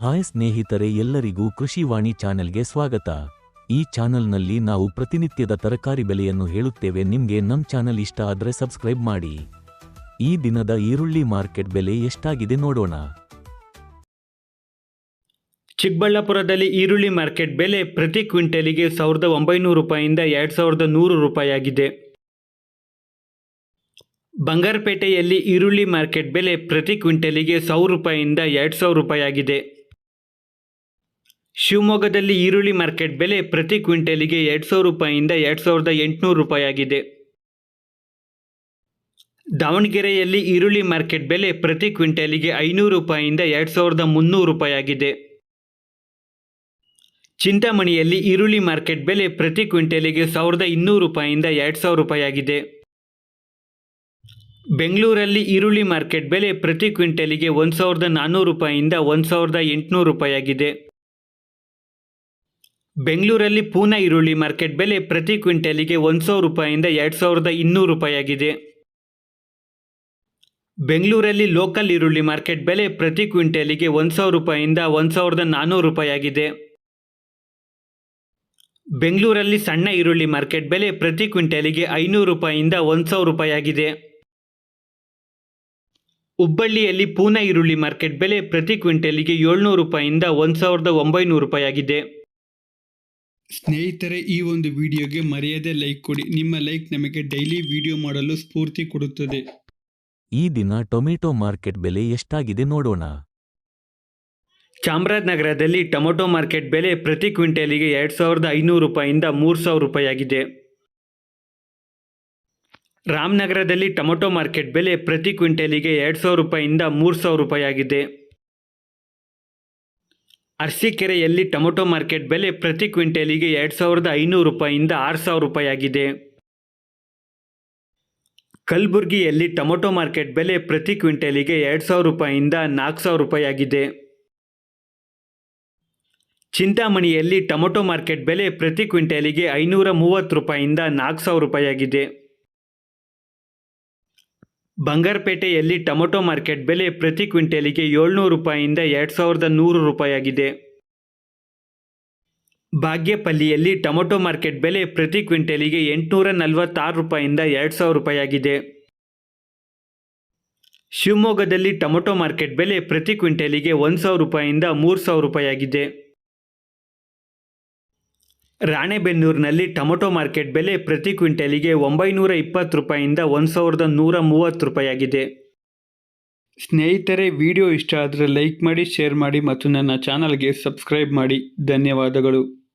Hi ಸ್ನೇಹಿತರೆ ಎಲ್ಲರಿಗೂ ಕೃಷಿವಾಣಿ ಚಾನೆಲ್ಗೆ ಸ್ವಾಗತ. ಈ ಚಾನೆಲ್ನಲ್ಲಿ ನಾವು ಪ್ರತಿನಿತ್ಯದ ತರಕಾರಿ ಬೆಲೆಯನ್ನು ಹೇಳುತ್ತೇವೆ. ನಿಮಗೆ ನಮ್ಮ ಚಾನೆಲ್ ಇಷ್ಟ ಆದರೆ ಸಬ್ಸ್ಕ್ರೈಬ್ ಮಾಡಿ. ಈ ದಿನದ ಈರುಳ್ಳಿ ಮಾರ್ಕೆಟ್ ಬೆಲೆ ಎಷ್ಟಾಗಿದೆ ನೋಡೋಣ. ಚಿಕ್ಕಬಳ್ಳಾಪುರದಲ್ಲಿ ಈರುಳ್ಳಿ ಮಾರ್ಕೆಟ್ ಬೆಲೆ ಪ್ರತಿ ಕ್ವಿಂಟಲಿಗೆ ಸಾವಿರದ ಒಂಬೈನೂರು ರೂಪಾಯಿಯಿಂದ ಎರಡು ಸಾವಿರದ ನೂರು ರೂಪಾಯಿಯಾಗಿದೆ. ಬಂಗಾರಪೇಟೆಯಲ್ಲಿ ಈರುಳ್ಳಿ ಮಾರ್ಕೆಟ್ ಬೆಲೆ ಪ್ರತಿ ಕ್ವಿಂಟಲಿಗೆ ಸಾವಿರ ರೂಪಾಯಿಯಿಂದ ಎರಡು ಸಾವಿರ ರೂಪಾಯಿಯಾಗಿದೆ. ಶಿವಮೊಗ್ಗದಲ್ಲಿ ಈರುಳ್ಳಿ ಮಾರ್ಕೆಟ್ ಬೆಲೆ ಪ್ರತಿ ಕ್ವಿಂಟಲಿಗೆ ಎರಡು ಸಾವಿರ ರೂಪಾಯಿಯಿಂದ ಎರಡು ಸಾವಿರದ ಎಂಟುನೂರು ರೂಪಾಯಿಯಾಗಿದೆ. ದಾವಣಗೆರೆಯಲ್ಲಿ ಈರುಳ್ಳಿ ಮಾರ್ಕೆಟ್ ಬೆಲೆ ಪ್ರತಿ ಕ್ವಿಂಟಲಿಗೆ ಐನೂರು ರೂಪಾಯಿಯಿಂದ ಎರಡು ಸಾವಿರದ ಮುನ್ನೂರು ರೂಪಾಯಿಯಾಗಿದೆ. ಚಿಂತಾಮಣಿಯಲ್ಲಿ ಈರುಳ್ಳಿ ಮಾರ್ಕೆಟ್ ಬೆಲೆ ಪ್ರತಿ ಕ್ವಿಂಟಲಿಗೆ ಸಾವಿರದ ಇನ್ನೂರು ರೂಪಾಯಿಯಿಂದ ಎರಡು ಸಾವಿರ ರೂಪಾಯಿಯಾಗಿದೆ. ಬೆಂಗಳೂರಲ್ಲಿ ಈರುಳ್ಳಿ ಮಾರ್ಕೆಟ್ ಬೆಲೆ ಪ್ರತಿ ಕ್ವಿಂಟಲಿಗೆ ಒಂದು ಸಾವಿರದ ನಾನ್ನೂರು ರೂಪಾಯಿಯಿಂದ ಒಂದು ಸಾವಿರದ ಎಂಟುನೂರು ರೂಪಾಯಿಯಾಗಿದೆ. ಬೆಂಗಳೂರಲ್ಲಿ ಪೂನಾ ಈರುಳ್ಳಿ ಮಾರ್ಕೆಟ್ ಬೆಲೆ ಪ್ರತಿ ಕ್ವಿಂಟಲಿಗೆ ಒಂದು ಸಾವಿರ ರೂಪಾಯಿಂದ ಎರಡು ಸಾವಿರದ ಇನ್ನೂರು ರೂಪಾಯಿಯಾಗಿದೆ. ಬೆಂಗಳೂರಲ್ಲಿ ಲೋಕಲ್ ಈರುಳ್ಳಿ ಮಾರ್ಕೆಟ್ ಬೆಲೆ ಪ್ರತಿ ಕ್ವಿಂಟಲಿಗೆ ಒಂದು ಸಾವಿರ ರೂಪಾಯಿಂದ ಒಂದು ಸಾವಿರದ ನಾನ್ನೂರು ರೂಪಾಯಿಯಾಗಿದೆ. ಬೆಂಗಳೂರಲ್ಲಿ ಸಣ್ಣ ಈರುಳ್ಳಿ ಮಾರ್ಕೆಟ್ ಬೆಲೆ ಪ್ರತಿ ಕ್ವಿಂಟಲಿಗೆ ಐನೂರು ರೂಪಾಯಿಯಿಂದ ಒಂದು ಸಾವಿರ ರೂಪಾಯಿಯಾಗಿದೆ. ಹುಬ್ಬಳ್ಳಿಯಲ್ಲಿ ಪೂನಾ ಈರುಳ್ಳಿ ಮಾರ್ಕೆಟ್ ಬೆಲೆ ಪ್ರತಿ ಕ್ವಿಂಟಲಿಗೆ ಏಳ್ನೂರು ರೂಪಾಯಿಂದ ಒಂದು ಸಾವಿರದ ಒಂಬೈನೂರು ರೂಪಾಯಿಯಾಗಿದೆ. ಸ್ನೇಹಿತರೆ ಈ ಒಂದು ವಿಡಿಯೋಗೆ ಮರೆಯದೆ ಲೈಕ್ ಕೊಡಿ. ನಿಮ್ಮ ಲೈಕ್ ನಮಗೆ ಡೈಲಿ ವಿಡಿಯೋ ಮಾಡಲು ಸ್ಫೂರ್ತಿ ಕೊಡುತ್ತದೆ. ಈ ದಿನ ಟೊಮೆಟೊ ಮಾರ್ಕೆಟ್ ಬೆಲೆ ಎಷ್ಟಾಗಿದೆ ನೋಡೋಣ. ಚಾಮರಾಜನಗರದಲ್ಲಿ ಟೊಮೊಟೊ ಮಾರ್ಕೆಟ್ ಬೆಲೆ ಪ್ರತಿ ಕ್ವಿಂಟಲಿಗೆ ಎರಡು ಸಾವಿರದ ಐನೂರು ರೂಪಾಯಿಂದ ಮೂರು ಸಾವಿರ ರೂಪಾಯಿಯಾಗಿದೆ. ರಾಮನಗರದಲ್ಲಿ ಟೊಮೊಟೊ ಮಾರ್ಕೆಟ್ ಬೆಲೆ ಪ್ರತಿ ಕ್ವಿಂಟಲಿಗೆ ಎರಡು ಸಾವಿರ ರೂಪಾಯಿಂದ ಮೂರು ಸಾವಿರ ರೂಪಾಯಿಯಾಗಿದೆ. ಅರಸೀಕೆರೆಯಲ್ಲಿ ಟೊಮೊಟೊ ಮಾರ್ಕೆಟ್ ಬೆಲೆ ಪ್ರತಿ ಕ್ವಿಂಟಲಿಗೆ ಎರಡು ಸಾವಿರದ ಐನೂರು ರೂಪಾಯಿಂದ ಆರು ಸಾವಿರ ರೂಪಾಯಿಯಾಗಿದೆ. ಕಲಬುರಗಿಯಲ್ಲಿ ಟೊಮೊಟೊ ಮಾರ್ಕೆಟ್ ಬೆಲೆ ಪ್ರತಿ ಕ್ವಿಂಟಲಿಗೆ ಎರಡು ಸಾವಿರ ರೂಪಾಯಿಯಿಂದ ನಾಲ್ಕು ಸಾವಿರ ರೂಪಾಯಿಯಾಗಿದೆ. ಚಿಂತಾಮಣಿಯಲ್ಲಿ ಟೊಮೊಟೊ ಮಾರ್ಕೆಟ್ ಬೆಲೆ ಪ್ರತಿ ಕ್ವಿಂಟಲಿಗೆ ಐನೂರ ಮೂವತ್ತು ರೂಪಾಯಿಯಿಂದ ನಾಲ್ಕು ಸಾವಿರ ರೂಪಾಯಿಯಾಗಿದೆ. ಬಂಗಾರಪೇಟೆಯಲ್ಲಿ ಟೊಮೊಟೊ ಮಾರ್ಕೆಟ್ ಬೆಲೆ ಪ್ರತಿ ಕ್ವಿಂಟಲಿಗೆ ಏಳ್ನೂರು ರೂಪಾಯಿಯಿಂದ ಎರಡು ಸಾವಿರದ ನೂರು ರೂಪಾಯಿಯಾಗಿದೆ. ಬಾಗೇಪಲ್ಲಿಯಲ್ಲಿ ಟೊಮೊಟೊ ಮಾರ್ಕೆಟ್ ಬೆಲೆ ಪ್ರತಿ ಕ್ವಿಂಟಲಿಗೆ ಎಂಟುನೂರ ನಲವತ್ತಾರು ರೂಪಾಯಿಯಿಂದ ಎರಡು ಸಾವಿರ ರೂಪಾಯಿಯಾಗಿದೆ. ಶಿವಮೊಗ್ಗದಲ್ಲಿ ಟೊಮೊಟೊ ಮಾರ್ಕೆಟ್ ಬೆಲೆ ಪ್ರತಿ ಕ್ವಿಂಟಲಿಗೆ ಒಂದು ಸಾವಿರ ರೂಪಾಯಿಯಿಂದ ಮೂರು ಸಾವಿರ ರೂಪಾಯಿಯಾಗಿದೆ. ರಾಣೆಬೆನ್ನೂರಿನಲ್ಲಿ ಟೊಮೊಟೊ ಮಾರ್ಕೆಟ್ ಬೆಲೆ ಪ್ರತಿ ಕ್ವಿಂಟಲಿಗೆ ಒಂಬೈನೂರ ಇಪ್ಪತ್ತು ರೂಪಾಯಿಂದ ಒಂದು ಸಾವಿರದ ನೂರ ಮೂವತ್ತು ರೂಪಾಯಿಯಾಗಿದೆ. ಸ್ನೇಹಿತರೆ, ವಿಡಿಯೋ ಇಷ್ಟ ಆದರೆ ಲೈಕ್ ಮಾಡಿ, ಶೇರ್ ಮಾಡಿ ಮತ್ತು ನನ್ನ ಚಾನಲ್ಗೆ ಸಬ್ಸ್ಕ್ರೈಬ್ ಮಾಡಿ. ಧನ್ಯವಾದಗಳು.